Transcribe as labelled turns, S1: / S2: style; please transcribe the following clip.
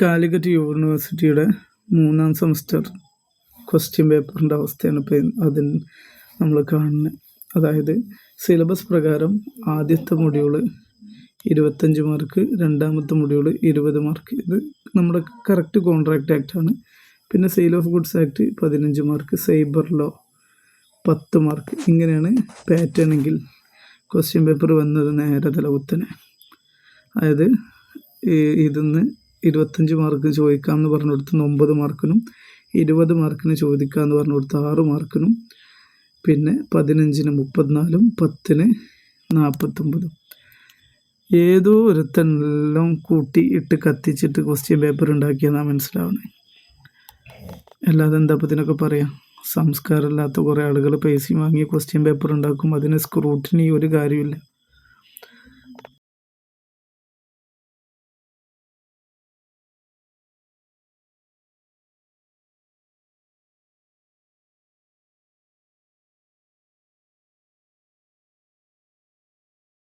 S1: കാലിക്കറ്റ് യൂണിവേഴ്സിറ്റിയുടെ മൂന്നാം semester question പേപ്പറിന്റെ അവസ്ഥയാണ് ഇപ്പം അതിൽ നമ്മൾ കാണുന്നത്. അതായത് സിലബസ് പ്രകാരം ആദ്യത്തെ മൊഡ്യൂൾ ഇരുപത്തഞ്ച് മാർക്ക് രണ്ടാമത്തെ മൊഡ്യൂൾ ഇരുപത് മാർക്ക്. ഇത് നമ്മുടെ കറക്റ്റ് കോൺട്രാക്റ്റ് ആണ് പിന്നെ സെയിൽ ഓഫ് ഗുഡ്സ് ആക്ട് പതിനഞ്ച് മാർക്ക് സൈബർ ലോ പത്ത് മാർക്ക്. ഇങ്ങനെയാണ് പാറ്റേൺ എങ്കിൽ ക്വസ്റ്റ്യൻ പേപ്പർ വന്നത് നേരെ തലകുത്തനെ. അതായത് ഇതിന്ന് ഇരുപത്തഞ്ച് മാർക്ക് ചോദിക്കാമെന്ന് പറഞ്ഞു കൊടുത്ത് ഒമ്പത് മാർക്കിനും ഇരുപത് മാർക്കിന് ചോദിക്കാമെന്ന് പറഞ്ഞു കൊടുത്ത് ആറ് മാർക്കിനും പിന്നെ പതിനഞ്ചിന് മുപ്പത്തിനാലും പത്തിന് നാൽപ്പത്തൊമ്പതും. ഏതോ ഒരുത്തെല്ലാം കൂട്ടി ഇട്ട് കത്തിച്ചിട്ട് ക്വസ്റ്റ്യൻ പേപ്പർ ഉണ്ടാക്കിയെന്നാണ് മനസ്സിലാവണേ. അല്ലാതെ എന്താ അപ്പം ഇതിനൊക്കെ പറയാം? സംസ്കാരമില്ലാത്ത കുറേ ആളുകൾ പൈസയും വാങ്ങി ക്വസ്റ്റ്യൻ പേപ്പർ ഉണ്ടാക്കും. അതിന് സ്ക്രൂട്ടിനി ഒരു കാര്യമില്ല